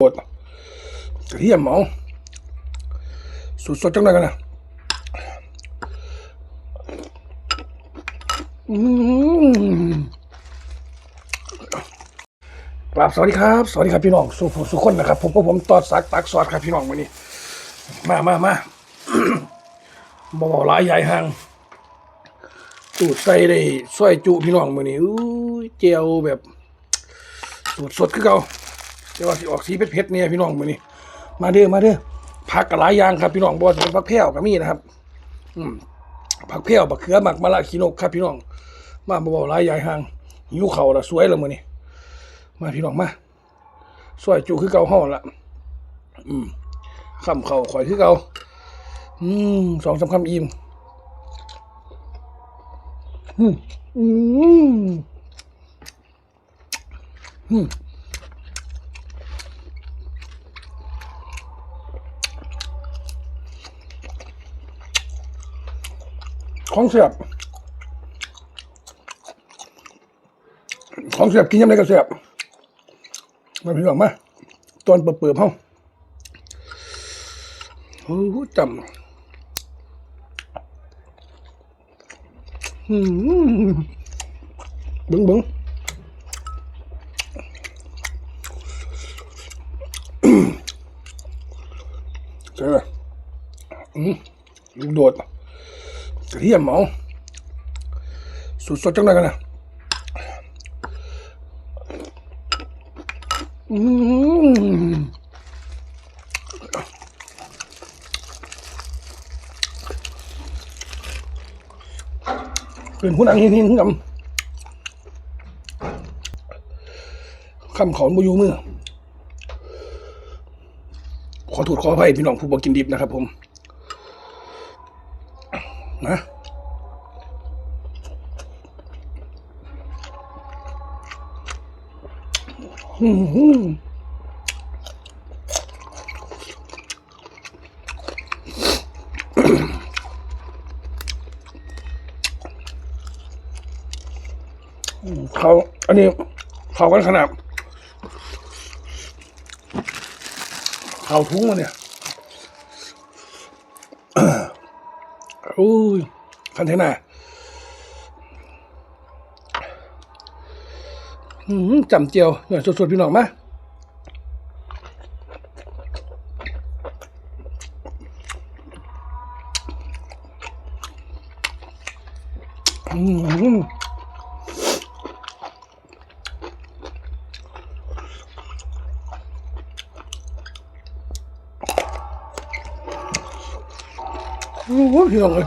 กระเทียมหมอสุดสดจังเลยกันนะกราบสวัสดีครับ สวัสดีครับพี่น้องสุขสุขคนนะครับ ผมก็ผมตอดสักตักสอดครับพี่น้องวันนี้ มามามาบ่เบาหลายใหญ่ห่างตูดใส่ได้ซอยจุพี่น้องมื้อนี้อู้เจียวแบบสูตรสดคือเก่า แต่ว่าสิออกสีเผ็ดๆเนี่ยพี่น้องมือนี้มาเด้อมาเด้อผักก็หลายอย่างครับพี่น้องบ่ว่าจะเป็นผักแพรวก็มีนะครับ อืมผักแพรวบักเขือหมักมะละขีนกครับพี่น้อง มาบ่เบาหลายใหญ่ห่างหิวข้าละสวยล้วมื้อนี้มาพี่น้องมาซอยจุคือเก่าฮ้อละอืมคำเข้าข่อยคือเก่าอืมสองสามคำอิ่มอืมอืมอืม ของเสียบ ของเสียบกินยังไงก็เสียบมาพี่น้องมาตอนเปิดเปิดห้องโอ้โหจำบึ้งบึ้งใช่ไหมอืมลูกโดด กระเทียมหมอสุดสดจังเลยกันนะอืมเป็นผู้นังหินหินกับคำขอนบุยูมือขอโทษขออภัยพี่น้องผู้บอกกินดิบนะครับผมนะอืม เขาอันนี้เขากันขนาดเขาทุ้งมาเนี่ยอุ้ยคันเทน่าอืม จำเจียวเนี่ยสดๆพี่น้องมาอืมโอ้โหพี่น้องเลย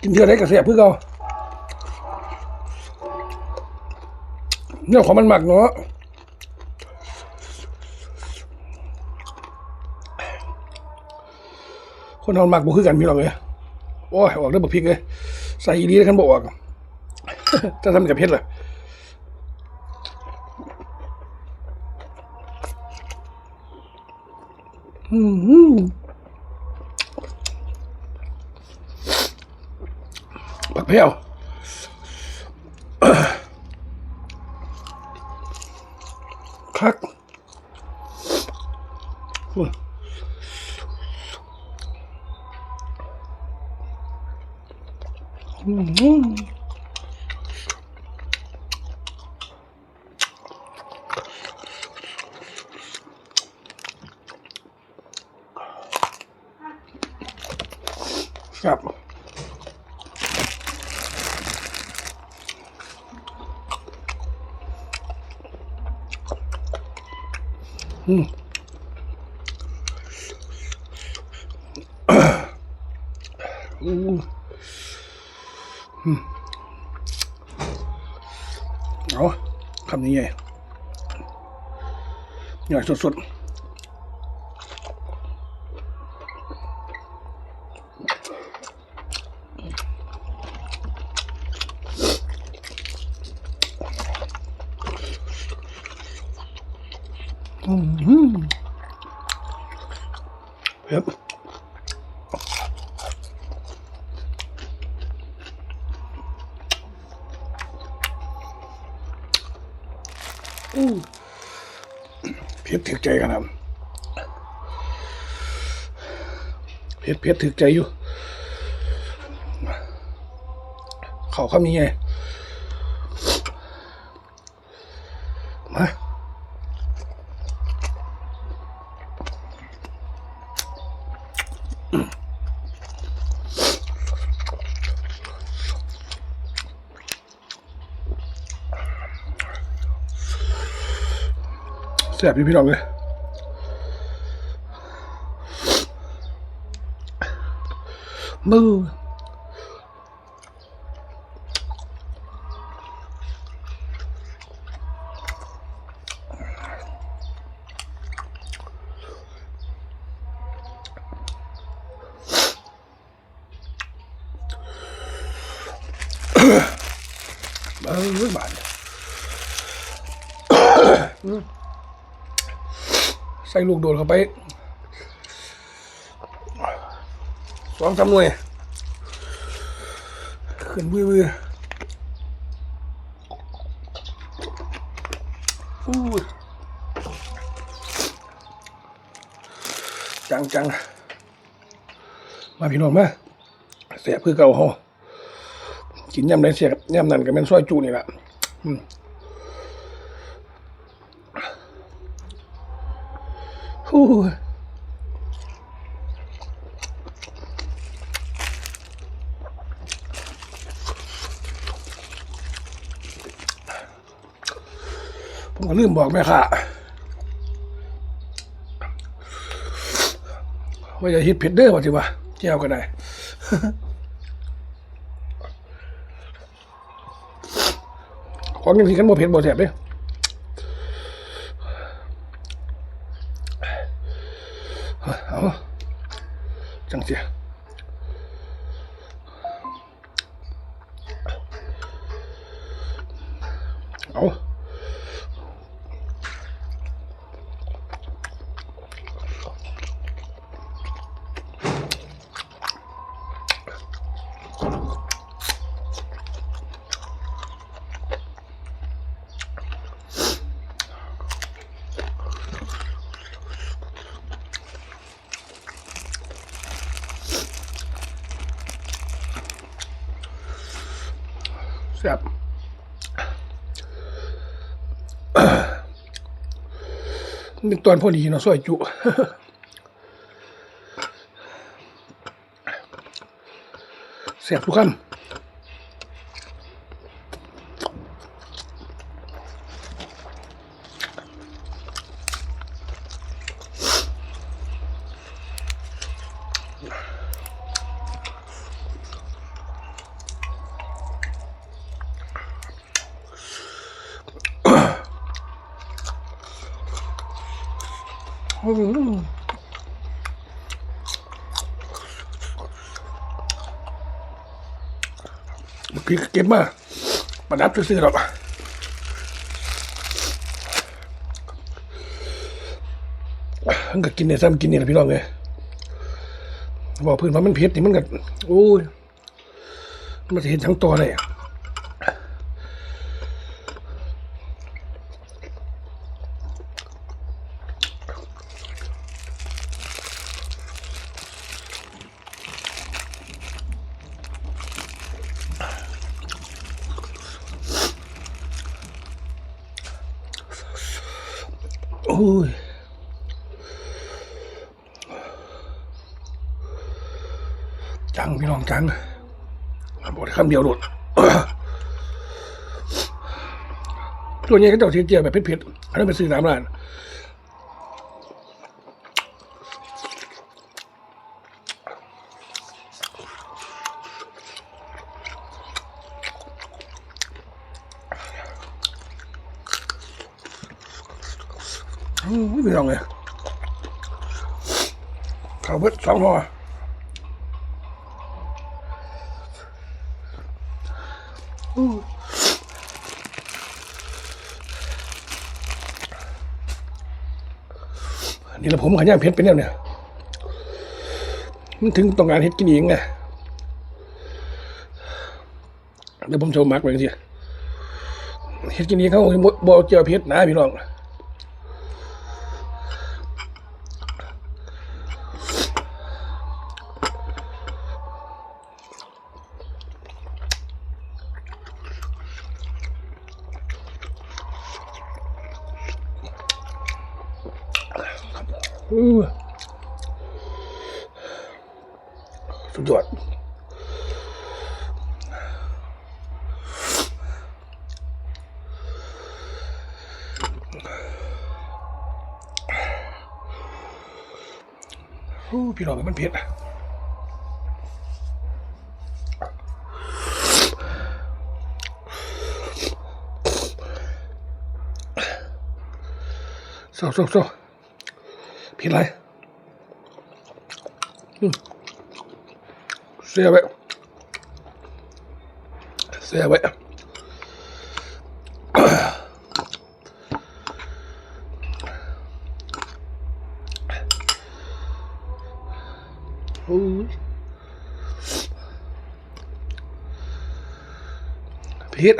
กินเท่าไรก็เสียเพื่อเก่า เนี่ยของมันหมักเนาะคนทำหมักบ่คือกันพี่น้องเลยโอ้ยออกได้บ่พริกเลยใส่อีดีแล้วคันบ่ออกจะทำกับเพชรเลยอืมผักเพี้ยว คักอุ้ยอืมครับอืมอืมอืม เอาคำนี้ไงใหญ่สดๆ Yep. อู้เผ็ดถึกใจกันครับเผ็ดเผ็ดถึกใจอยู่ เขาเขามีไง แซ่บอยู่พี่น้องเลยมือเออบาดใส่ลูกโดดเข้าไปสองสามหน่วย ขึ้นวื้อวื้ออู้ยจังจังมาพี่น้องมาเสียเพื่อเก่าเขากินยำได้เสียยำนั่นก็เป็นซอยจูนี่แหละอืม ฮู้ ผมก็ลืมบอกแม่ค่ะว่าอย่าฮิตเผ็ดเด้อว่าจิวะแก้วก็ได้ของยังสิกันบ่เผ็ดบ่แซ่บเด้ เอาจัง นึกตอนพอดีเนาะซอยจุแซ่บทุกคำ มื่อกี้เก็บมาประดับซื้อๆหรอกมันก็กินเนี่ยซ้ำกินเนี่ยพี่น้องเลยบอกเพื่อนว่ามันเผ็ดนี่มันก็โอ้ยมันจะเห็นทั้งตัวเลยอะ ยจังพี่น้องจังบอกได้คำเดียวหลุดตัวนี้ก็เจ้าเทียนเจียวแบบเผ็ดๆแล้วไปซื้อน้ำร้าน อืมไม่ลองเลยข้าวเบิดสองห่อนี่ละผมขยันเพชรเป็นแล้วเนี่ย มันถึงต้องการเฮ็ดกินเองไงเดี๋ยวผมโชว์มาร์กไว้กันสิเฮ็ดกินนี้เขาบ่เอาเจียวเผ็ดนะพี่น้อง สุดยอดโอ้พี่น้องมันเผ็ดอะโซ่โซ่โซ่เผ็ดไรเสียไปเสียไปโอ้ยผิด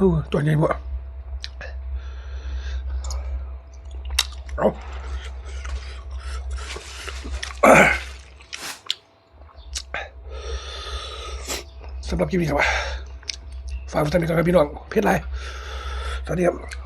โอ้ตัวใหญ่บ่สำหรับคลิปนี้ครับฝากไว้ท่านนี้ก่อนครับพี่น้อง เพชรไรสวัสดีครับ